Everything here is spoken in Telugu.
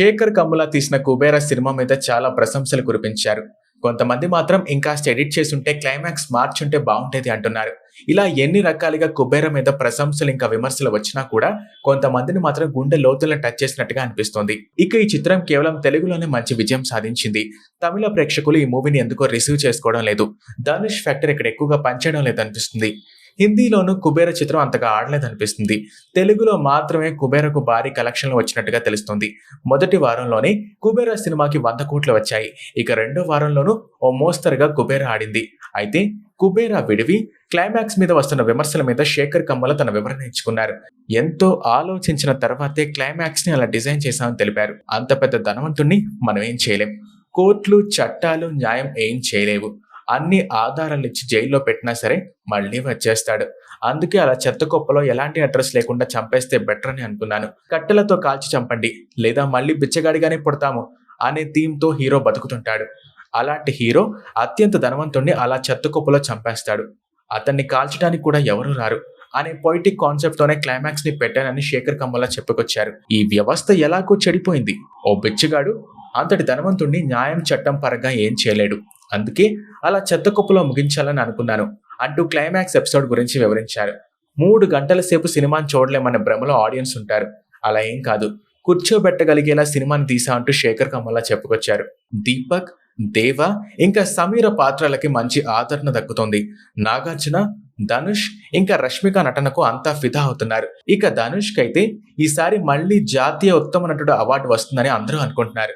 శేఖర్ కమ్ముల తీసిన కుబేర సినిమా మీద చాలా ప్రశంసలు కురిపించారు. కొంతమంది మాత్రం ఇంకాస్త ఎడిట్ చేసుంటే క్లైమాక్స్ మార్చుంటే బాగుండేది అంటున్నారు. ఇలా ఎన్ని రకాలుగా కుబేర మీద ప్రశంసలు ఇంకా విమర్శలు వచ్చినా కూడా కొంతమందిని మాత్రం గుండె లోతులను టచ్ చేసినట్టుగా అనిపిస్తోంది. ఇక ఈ చిత్రం కేవలం తెలుగులోనే మంచి విజయం సాధించింది. తమిళ ప్రేక్షకులు ఈ మూవీని ఎందుకో రిసీవ్ చేసుకోవడం లేదు. ధనుష్ ఫ్యాక్టర్ ఇక్కడ ఎక్కువగా పనిచేయడం లేదు అనిపిస్తుంది హిందీలోనూ కుబేర చిత్రం అంతగా ఆడలేదనిపిస్తుంది. తెలుగులో మాత్రమే కుబేరకు భారీ కలెక్షన్లు వచ్చినట్టుగా తెలుస్తుంది. మొదటి వారంలోనే కుబేర సినిమాకి వంద కోట్లు వచ్చాయి. ఇక రెండో వారంలోనూ ఓ మోస్తరుగా కుబేర ఆడింది. అయితే కుబేర విడివి క్లైమాక్స్ మీద వస్తున్న విమర్శల మీద శేఖర్ కమ్మల తన వివరణ ఇచ్చుకున్నారు ఎంతో ఆలోచించిన తర్వాతే క్లైమాక్స్ని అలా డిజైన్ చేశామని తెలిపారు. అంత పెద్ద ధనవంతుణ్ణి మనం ఏం చేయలేం. కోర్టులు చట్టాలు న్యాయం ఏం చేయలేవు. అన్ని ఆధారాలు ఇచ్చి జైల్లో పెట్టినా సరే మళ్ళీ వచ్చేస్తాడు. అందుకే అలా చెత్త కుప్పలో ఎలాంటి అడ్రస్ లేకుండా చంపేస్తే బెటర్ అని అనుకున్నాను. కట్టెలతో కాల్చి చంపండి లేదా మళ్ళీ బిచ్చగాడిగానే పుడతాము అనే థీమ్తో హీరో బతుకుతుంటాడు. అలాంటి హీరో అత్యంత ధనవంతుణ్ణి అలా చెత్త కుప్పలో చంపేస్తాడు. అతన్ని కాల్చడానికి కూడా ఎవరు రారు అనే పొయిటిక్ కాన్సెప్ట్తోనే క్లైమాక్స్ని పెట్టానని శేఖర్ కమ్మల్లా చెప్పుకొచ్చారు. ఈ వ్యవస్థ ఎలాగో చెడిపోయింది. ఓ బిచ్చగాడు అంతటి ధనవంతుణ్ణి న్యాయం చట్టం పరంగా ఏం చేయలేడు. అందుకే అలా చెత్త కుప్పలో ముగించాలని అనుకున్నాను. అంటూ క్లైమాక్స్ ఎపిసోడ్ గురించి వివరించారు. మూడు గంటల సేపు సినిమాని చూడలేమన్న భ్రమలో ఆడియన్స్ ఉంటారు. అలా ఏం కాదు. కూర్చోబెట్టగలిగేలా సినిమాని తీసా అంటూ శేఖర్ కమల్లా చెప్పుకొచ్చారు. దీపక్ దేవ ఇంకా సమీర పాత్రలకి మంచి ఆదరణ దక్కుతోంది. నాగార్జున ధనుష్ ఇంకా రష్మిక నటనకు అంతా ఫిదా అవుతున్నారు. ఇక ధనుష్ కైతే ఈసారి మళ్ళీ జాతీయ ఉత్తమ నటుడు అవార్డు వస్తుందని అందరూ అనుకుంటున్నారు.